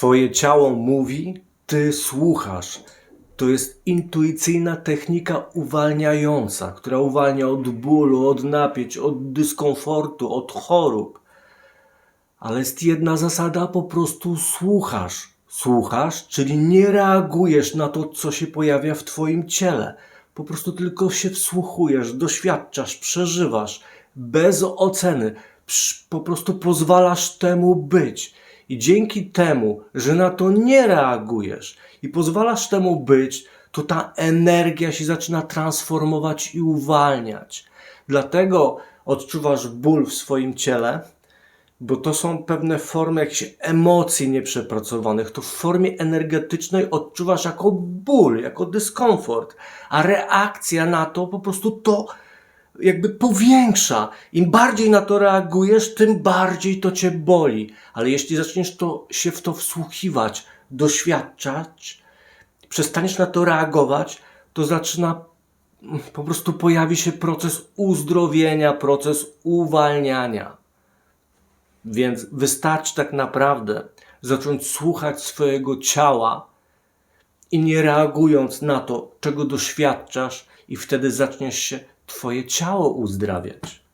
Twoje ciało mówi, ty słuchasz. To jest intuicyjna technika uwalniająca, która uwalnia od bólu, od napięć, od dyskomfortu, od chorób. Ale jest jedna zasada, po prostu słuchasz. Słuchasz, czyli nie reagujesz na to, co się pojawia w Twoim ciele. Po prostu tylko się wsłuchujesz, doświadczasz, przeżywasz, bez oceny. Po prostu pozwalasz temu być. I dzięki temu, że na to nie reagujesz i pozwalasz temu być, to ta energia się zaczyna transformować i uwalniać. Dlatego odczuwasz ból w swoim ciele, bo to są pewne formy jakichś emocji nieprzepracowanych. To w formie energetycznej odczuwasz jako ból, jako dyskomfort, a reakcja na to po prostu to jakby powiększa. Im bardziej na to reagujesz, tym bardziej to cię boli. Ale jeśli zaczniesz to, się w to wsłuchiwać, doświadczać, przestaniesz na to reagować, to zaczyna mm, po prostu pojawi się proces uzdrowienia, proces uwalniania. Więc wystarczy tak naprawdę zacząć słuchać swojego ciała i nie reagując na to, czego doświadczasz, i wtedy zaczniesz się Twoje ciało uzdrawiać.